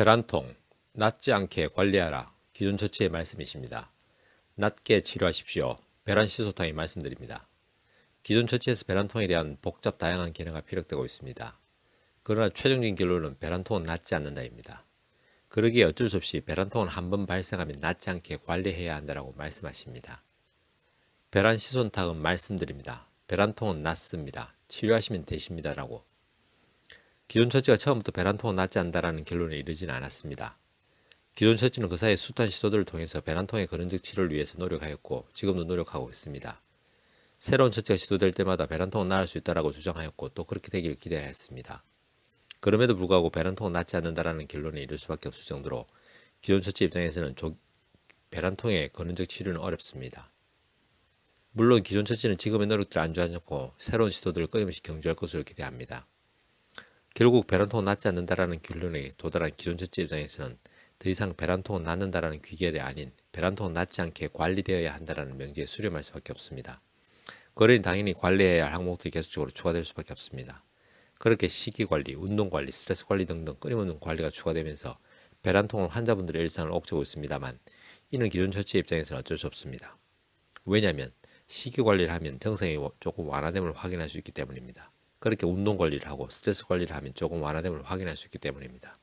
배란통, 낫지 않게 관리하라. 기존 처치의 말씀이십니다. 낫게 치료하십시오. 배란 시소탕이 말씀드립니다. 기존 처치에서 배란통에 대한 복잡 다양한 견해가 피력되고 있습니다. 그러나 최종적인 결론은 배란통은 낫지 않는다입니다. 그러기에 어쩔 수 없이 배란통은 한 번 발생하면 낫지 않게 관리해야 한다고 말씀하십니다. 배란 시손탁은 말씀드립니다. 배란통은 낫습니다. 치료하시면 되십니다라고. 기존 처치가 처음부터 배란통은 낫지 않는다라는 결론에 이르지는 않았습니다. 기존 처치는 그 사이 숱한 시도들을 통해서 배란통의 근원적 치료를 위해서 노력하였고 지금도 노력하고 있습니다. 새로운 처치가 시도될 때마다 배란통은 나을 수 있다라고 주장하였고 또 그렇게 되기를 기대하였습니다. 그럼에도 불구하고 배란통은 낫지 않는다라는 결론에 이를 수밖에 없을 정도로 기존 처치 입장에서는 조- 배란통의 근원적 치료는 어렵습니다. 물론 기존 처치는 지금의 노력들을 안주하지 않고 새로운 시도들을 끊임없이 경주할 것으로 기대합니다. 결국 배란통은 낫지 않는다라는 결론에 도달한 기존 처치 입장에서는 더 이상 배란통은 낫는다라는 귀결이 아닌 배란통은 낫지 않게 관리되어야 한다라는 명제에 수렴할 수밖에 없습니다. 그러니 당연히 관리해야 할 항목들이 계속적으로 추가될 수밖에 없습니다. 그렇게 식이 관리, 운동 관리, 스트레스 관리 등등 끊임없는 관리가 추가되면서 배란통은 환자분들의 일상을 옥죄고 있습니다만 이는 기존 처치 입장에서는 어쩔 수 없습니다. 왜냐하면 식이 관리를 하면 정상이 조금 완화됨을 확인할 수 있기 때문입니다. 그렇게 운동 관리를 하고 스트레스 관리를 하면 조금 완화됨을 확인할 수 있기 때문입니다.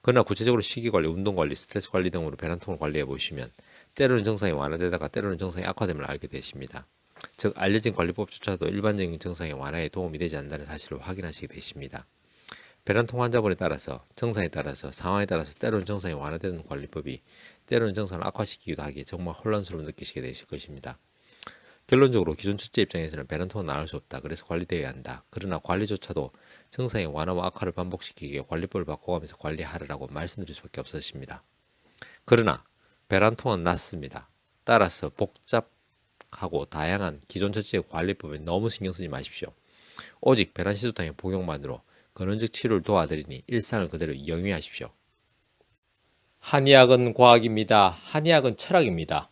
그러나 구체적으로 식이 관리, 운동 관리, 스트레스 관리 등으로 배란통을 관리해 보시면 때로는 정상이 완화되다가 때로는 정상이 악화됨을 알게 되십니다. 즉 알려진 관리법조차도 일반적인 정상의 완화에 도움이 되지 않는다는 사실을 확인하시게 되십니다. 배란통 환자분에 따라서 정상에 따라서 상황에 따라서 때로는 정상이 완화되는 관리법이 때로는 정상을 악화시키기도 하기에 정말 혼란스러움 느끼시게 되실 것입니다. 결론적으로 기존 첫째 입장에서는 배란통은 나을 수 없다. 그래서 관리되어야 한다. 그러나 관리조차도 정상의 완화와 악화를 반복시키기에 관리법을 바꿔가면서 관리하라고 말씀드릴 수밖에 없으십니다. 그러나 배란통은 낫습니다. 따라서 복잡하고 다양한 기존 처치의 관리법에 너무 신경 쓰지 마십시오. 오직 배란 시소탕의 복용만으로 근원적 치료를 도와드리니 일상을 그대로 영위하십시오. 한의학은 과학입니다. 한의학은 철학입니다.